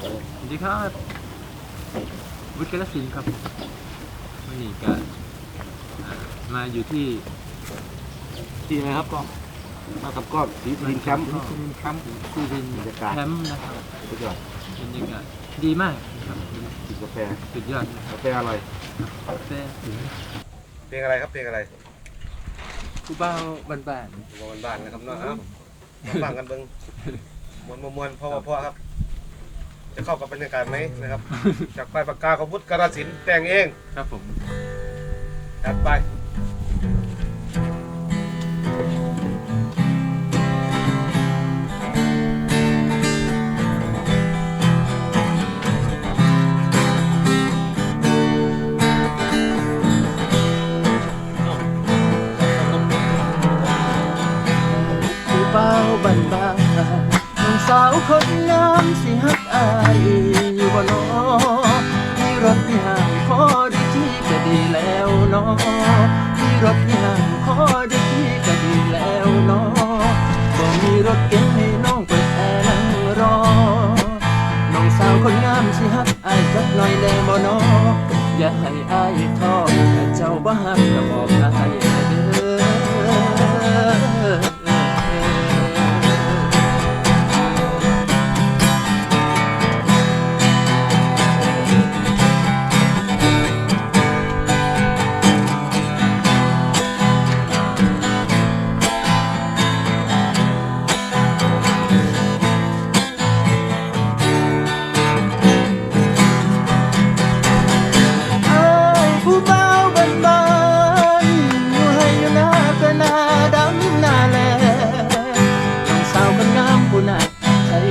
สวัสดีครับวุฒิกรสินธุ์ครับวันนี้ก็อ่ามาอยู่ที่ที่ไหนครับก็มากับก้อนสีดินแคมป์สุรินทร์แคมป์สุรินทร์บรรยากาศแคมป์นะครับสุดยอดบรรยากาศดีมากครับกินกาแฟสุดยอดกาแฟอร่อยกาแฟถึงเพลงอะไรครับเพลงอะไรผู้เบ้าบ้านบ้านบ้านๆนะครับเนาะครับมาฟังกันเบิ่งมวนมวนๆพ่อพ่อครับ จะเข้ากับบรรยากาศไหมนะครับ จากปลายปากกาของพุทธกรสินธุ์แต่งเองๆครับผมจัดไปาวคนงามสิฮักอายอยู่บ่นอมีรถมีห่างพอได้ที่ก็ดีแล้วนาะมีรถมีห่างพอได้ที่ก็ดีแล้วนาะบ่มีรถเก๋งให้น้องเปิดแอร์นั่งรอ น้องสาวคนงามสิฮักอายจักหน่อยแน่บ่นออย่าให้อายท้อ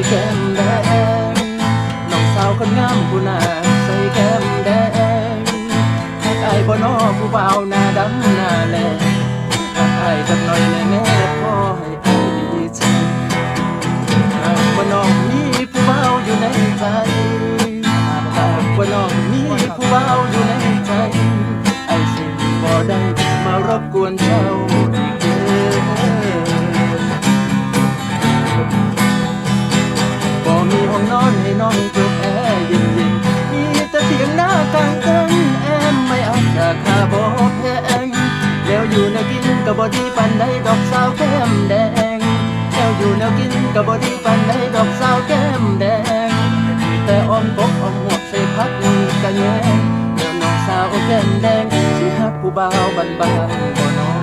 แก้มแดงน้องสาวคนงามผู้น่าใส่แก้มแดงให้ไอ้บ่นอผู้เบาหน้าดำหน้าแลให้ไอ้จักหน่อยแน่ องเปิดแอร์เย็นๆมีแต่เพียงหน้ากลางเต็นแอมไม่อัพราคาบ่แพงแล้วอยู่แนวกินก็บ่ดีปานใดดอกสาวแก้มแดงแล้วอยู่แนวกินก็บ่ดีปานใดดอกสาวแก้มแดง แต่อ้อมกอ้อมหัวใส่พักกะแยงเดี๋ยวน้องสาวแก้มแดงสิฮักผู้บ่าวบ้านบานบ่น้อ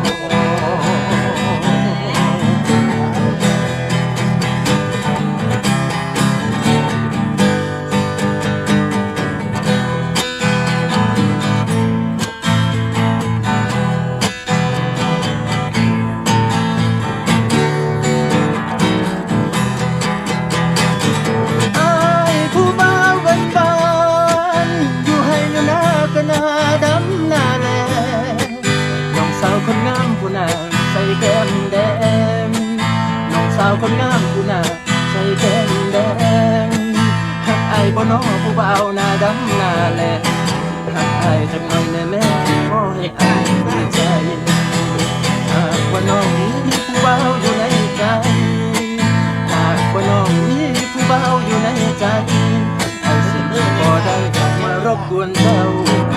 าวคนงามผู้น่าใส่แก้มแดงหักไอ้บ่น้อผู้บ่าวหน้าดำหน้าแลหักไอ้จักหน่อยแน่แม่ขอให้ไอ้ดีใจหากว่าน้องมีผู้เบาอยู่ในใจหากว่าน้องมีผู้เบาอยู่ในใจไอ้สิ่งบ่ได้มารบกวนเจ้า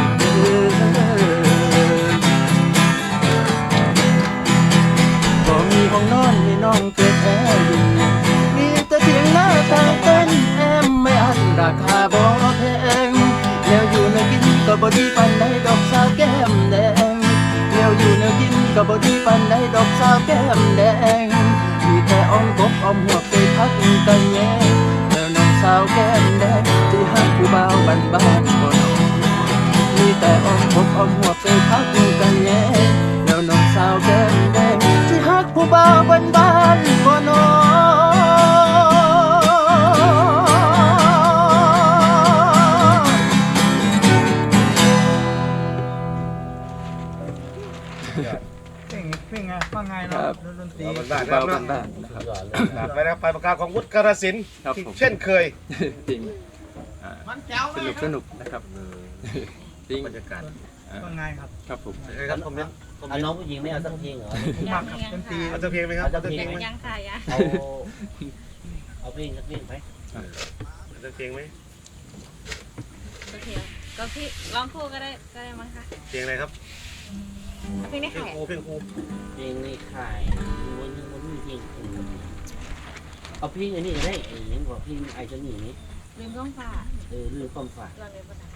องเกิดแอร์เย็นมีแต่เพียงหน้าตาเต้นแอมไม่อันราคาบ่แพงแล้วอยู่ในกินก็บ่ดีปานใดดอกสาวแก้มแดงแล้วอยู่แนกินก็บ่ดีปานใดดอกสาวแก้มแดงมีแต่อ้อมกบอ้อมหัวเคยพักกันแย่แล้วน้องสาวแก้มแดงที่หักผู้บ่าวบ้านบ้านๆบ่น้องมีแต่อ้อมกบอ้อมหัวเคยพักกันแย่ เพลงเพลงไงฟังไงครัเนาะบดนตรีเอาบ้านผู้ๆครับ่าบวเนาะบ้านๆนะครับจัดไปนะครับปลายปากกาของพุทธกรสินธุ์ครับผม เช่นเคย จริงอ่ามันแจ๋วสนุกสนุกนะครับจริงบรรยากาศฟังไงครับครับผมเอ้ยครับผมเนี่ยเอาน้องผู้หญิงไม่เอาสักเพลงเหรอผมมักครับดนตรีเอาจะเพลงไหมครับเอาจะเพลงไหมยังค่ะยังเอา เอาเพลงสักเพลงไหมจะเพลงไหมโอเคก็พี่ร้องคู่ก็ได้ก็ได้มั้งคะเพลงอะไรครับเอา เพลงนี้เพลงค่ครูเพลงครูเพลงในค่ายวันนี้วันนี้เพลงเอาเพลงอันนี้ได้ไอ้ยังบอกเพลงไอ้เจ้าหนีลืมกล้องฝาเออเรื่องความฝันเราเลยภาษา